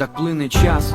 Так плине час,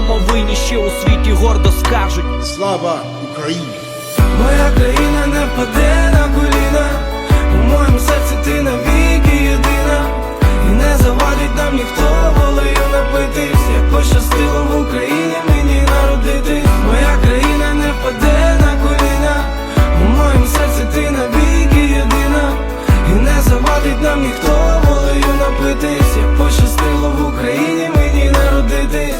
ще у світі гордо скажуть. Слава Україні! Моя країна не впаде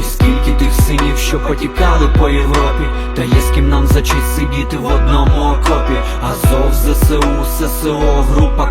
І скільки тих синів, що потікали по Європі, та є з ким нам за честь сидіти в одному окопі. Азов, ЗСУ, ССО, група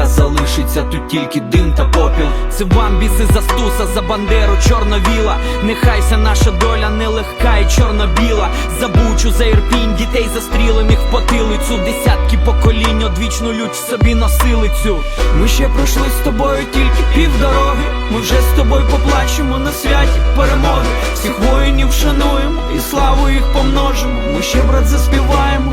копів. Залишиться тут тільки дим та попіл. Це вам біси за стуса, за бандеру, чорновіла. Нехайся наша доля нелегка і чорно-біла. За бучу, за ірпінь, дітей застрілених в потилицю. Десятки поколінь одвічну лють собі носили цю. Ми ще пройшли з тобою тільки півдороги. Ми вже з тобою поплачемо на святі перемоги. Всіх воїнів шануємо і славу їх помножимо. Ми ще брат заспіваємо,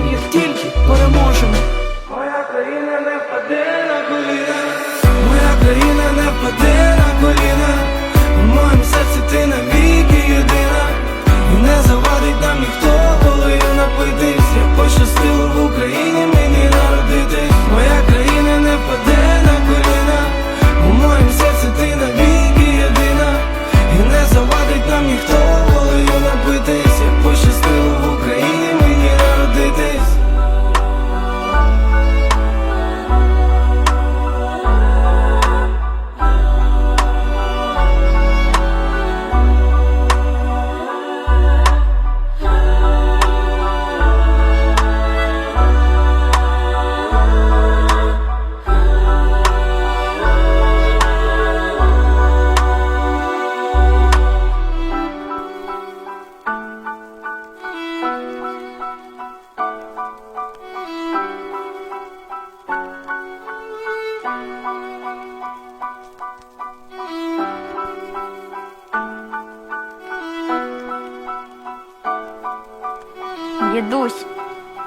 Дідусь,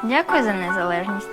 дякую за незалежність.